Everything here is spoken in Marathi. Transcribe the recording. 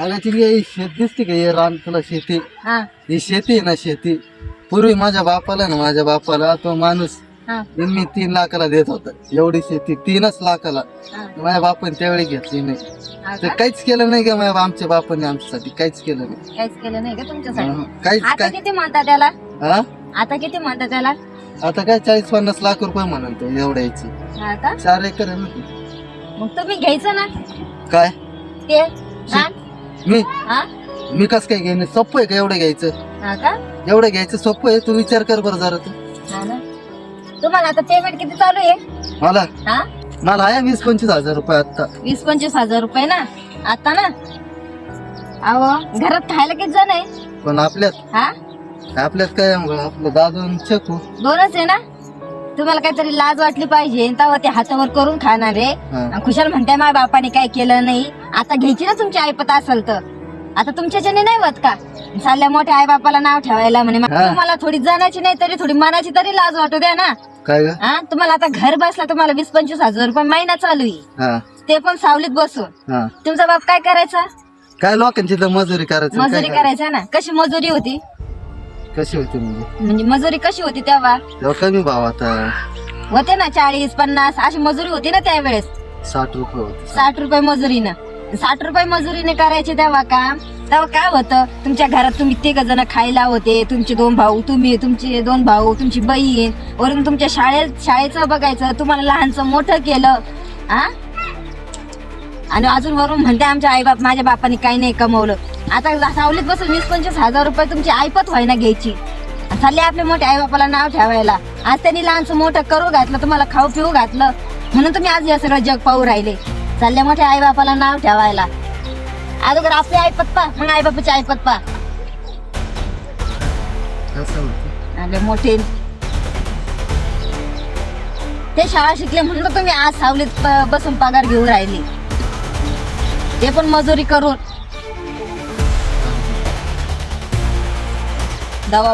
अगं ती ही शेत दिसते का? हे रान तुला शेती. हा. ही शेती आहे ना शेती. पूर्वी माझ्या बापाला ना माझ्या बापाला तो माणूस हा. मी तीन लाखाला देत होता. एवढी शेती तीनच लाखाला. हा. माझ्या बापाने त्यावेळी घेतली नाही. हा तर का? काहीच केलं नाही का माझ्या आमच्या बापाने आमच्यासाठी? काहीच केलं नाही. काहीच केलं नाही का तुमच्यासाठी? हं, काहीच आता काय? किती म्हणता त्याला? हा? आता किती म्हणता त्याला? आता काय चाळीस पन्नास लाख रुपये म्हणाल तो एवढ्या याची हा का? चार एकर आहे ना ती. मग तुम्ही घ्यायचं ना. काय? ते रान? मी? हा? मी कस काय घेणे सोपं आहे का एवढं घ्यायचं? हा का? एवढं घ्यायचं सोपं आहे? तू विचार कर बरं जरा तू. हा ना. तुम्हाला आता पेमेंट किती चालू आहे? मला? हा? मला आहे वीस पंचवीस हजार रुपये आता वीस पंचवीस हजार रुपये ना? आता ना? अहो घरात खायला किती जण आहे? पण आपल्यात? हा? आपल्यात काय आपलं दादू आणि चकू दोनच आहे ना? तुम्हाला काहीतरी लाज वाटली पाहिजे तेव्हा ते हातावर करून खाणार आहे. खुशाल म्हणताय माझ्या बापाने काय केलं नाही. आता घ्यायची ना तुमची आईपत असेल तर. आता तुमच्याच्याने नाही होत का? चालल्या मोठ्या आई बापाला नाव ठेवायला म्हणे. तुम्हाला थोडी जनाची नाही तरी थोडी मनाची तरी लाज वाटू द्या ना. काय हा? तुम्हाला आता घर बसला तुम्हाला वीस पंचवीस हजार रुपये महिना चालू आहे. ते पण सावलीत बसून. तुमचा बाप काय करायचा? काय लोकांची मजुरी करायचं मजुरी? करायचा ना? कशी मजुरी होती? कशी होती म्हणजे म्हणजे मजुरी कशी होती तेव्हा? तेव्हा कमी भाव आता होते ना चाळीस पन्नास अशी मजुरी होती ना त्यावेळेस. साठ रुपये होते. साठ रुपये मजुरीनं. साठ रुपये मजुरीने करायचे तेव्हा काम तेव्हा काय होतं? तुमच्या घरात तुम्ही तिघ जण खायला होते. तुमचे दोन भाऊ तुम्ही तुमचे दोन भाऊ तुमची बहीण. वरून तुमच्या शाळेत शाळेचं बघायचं तुम्हाला लहानचं मोठं केलं. हा आणि अजून वरून म्हणते आमच्या आई बाप माझ्या बापाने काही नाही कमवलं. आता सावलीत बसून वीस पंचवीस हजार रुपये तुमची आईपत व्हायना घ्यायची. चालले आपल्या मोठ्या आई बापाला नाव ठेवायला. आज त्यांनी लहानचं मोठं करू घातलं तुम्हाला खाऊ पिऊ घातलं. म्हणून तुम्ही आज हे सगळं जग पाहू राहिले. चालल्या मोठ्या आई बापाला नाव ठेवायला. अगोदर आपली आईपत पा मग आई बापाची आईपत पा मोठे. ते शाळा शिकले म्हणून तुम्ही आज सावलीत बसून पगार घेऊन राहिले. ते पण मजुरी करून. दवा